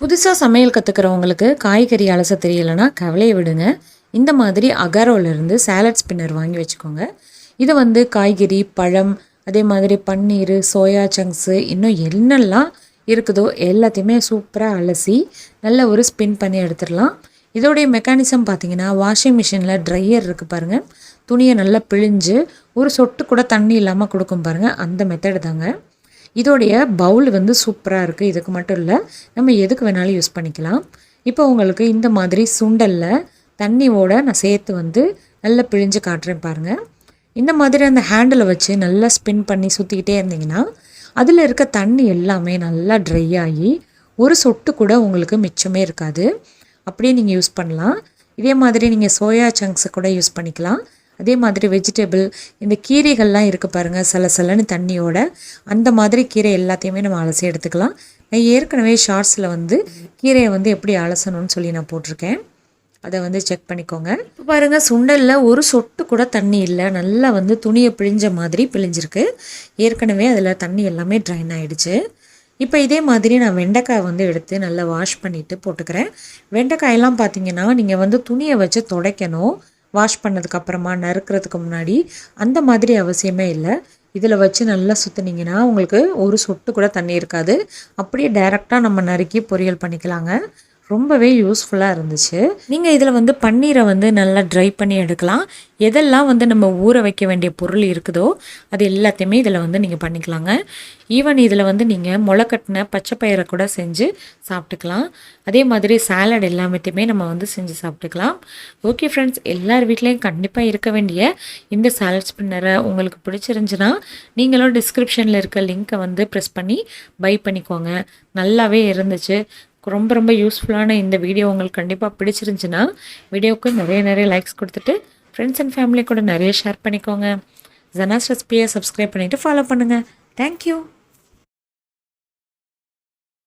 புதுசாக சமையல் கற்றுக்கிறவங்களுக்கு காய்கறி அலச தெரியலைன்னா கவலையை விடுங்க. இந்த மாதிரி அகாரோலேருந்து சாலட் ஸ்பின்னர் வாங்கி வச்சுக்கோங்க. இதை வந்து காய்கறி பழம் அதே மாதிரி பன்னீர் சோயா சங்க்ஸு இன்னும் என்னெல்லாம் இருக்குதோ எல்லாத்தையுமே சூப்பராக அலசி நல்ல ஒரு ஸ்பின் பண்ணி எடுத்துடலாம். இதோடைய மெக்கானிசம் பார்த்தீங்கன்னா வாஷிங் மிஷினில் ட்ரையர் இருக்குது பாருங்கள் துணியை நல்லா பிழிஞ்சு ஒரு சொட்டு கூட தண்ணி இல்லாமல் கொடுக்கும் பாருங்கள் அந்த மெத்தடு தாங்க. இதோடைய பவுல் வந்து சூப்பராக இருக்குது இதுக்கு மட்டும் இல்லை நம்ம எதுக்கு வேணாலும் யூஸ் பண்ணிக்கலாம். இப்போ உங்களுக்கு இந்த மாதிரி சுண்டலில் தண்ணியோட நான் சேர்த்து வந்து நல்லா பிழிஞ்சு காட்டுறேன் பாருங்கள் இந்த மாதிரி அந்த ஹேண்டிலை வச்சு நல்லா ஸ்பின் பண்ணி சுற்றிக்கிட்டே இருந்தீங்கன்னா அதில் இருக்க தண்ணி எல்லாமே நல்லா ட்ரை ஆகி ஒரு சொட்டு கூட உங்களுக்கு மிச்சமே இருக்காது. அப்படியே நீங்கள் யூஸ் பண்ணலாம். இதே மாதிரி நீங்கள் சோயா சங்க்ஸை கூட யூஸ் பண்ணிக்கலாம். அதே மாதிரி வெஜிடபிள் இந்த கீரைகள்லாம் இருக்குது பாருங்கள் சில சிலன்னு தண்ணியோட அந்த மாதிரி கீரை எல்லாத்தையுமே நம்ம அலசி எடுத்துக்கலாம். நான் ஏற்கனவே ஷார்ட்ஸில் வந்து கீரையை வந்து எப்படி அலசணும்னு சொல்லி நான் போட்டிருக்கேன். அதை வந்து செக் பண்ணிக்கோங்க. இப்போ பாருங்கள் சுண்டலில் ஒரு சொட்டு கூட தண்ணி இல்லை. நல்லா வந்து துணியை பிழிஞ்ச மாதிரி பிழிஞ்சிருக்கு. ஏற்கனவே அதில் தண்ணி எல்லாமே ட்ரைன் ஆகிடுச்சு இப்போ இதே மாதிரி நான் வெண்டைக்காய் வந்து எடுத்து நல்லா வாஷ் பண்ணிவிட்டு போட்டுக்கிறேன். வெண்டைக்காயெல்லாம் பார்த்தீங்கன்னா நீங்கள் வந்து துணியை வச்சு துடைக்கணும். வாஷ் பண்ணதுக்கப்புறமா நறுக்கிறதுக்கு முன்னாடி அந்த மாதிரி அவசியமே இல்லை. இதில் வச்சு நல்லா சுற்றுனீங்கன்னா உங்களுக்கு ஒரு சொட்டு கூட தண்ணி இருக்காது. அப்படியே டைரெக்டாக நம்ம நறுக்கி பொரியல் பண்ணிக்கலாங்க. ரொம்பவே யூஸ்ஃபுல்லாக இருந்துச்சு. நீங்கள் இதில் வந்து பன்னீரை வந்து நல்லா ட்ரை பண்ணி எடுக்கலாம். எதெல்லாம் வந்து நம்ம ஊற வைக்க வேண்டிய பொருள் இருக்குதோ அது எல்லாத்தையுமே இதில் வந்து நீங்கள் பண்ணிக்கலாங்க. ஈவன் இதில் வந்து நீங்கள் முளைக்கட்டின பச்சை பயிரை கூட செஞ்சு சாப்பிட்டுக்கலாம். அதே மாதிரி சாலட் எல்லாமத்தையுமே நம்ம வந்து செஞ்சு சாப்பிட்டுக்கலாம். ஓகே ஃப்ரெண்ட்ஸ் எல்லார் வீட்லேயும் கண்டிப்பாக இருக்க வேண்டிய இந்த சாலட் ஸ்பின்னரை உங்களுக்கு பிடிச்சிருந்துச்சுன்னா நீங்களும் டிஸ்கிரிப்ஷனில் இருக்க லிங்க்கை வந்து ப்ரெஸ் பண்ணி பை பண்ணிக்கோங்க. நல்லாவே இருந்துச்சு. ரொம்ப ரொம்ப யூஸ்ஃபுல்லான இந்த வீடியோ உங்களுக்கு கண்டிப்பாக பிடிச்சிருந்துச்சுன்னா வீடியோவுக்கு நிறைய நிறைய லைக்ஸ் கொடுத்துட்டு ஃப்ரெண்ட்ஸ் அண்ட் ஃபேமிலி கூட நிறைய ஷேர் பண்ணிக்கோங்க. ஜனாஸ் ரெசிபியை சப்ஸ்கிரைப் பண்ணிவிட்டு ஃபாலோ பண்ணுங்கள் தேங்க்யூ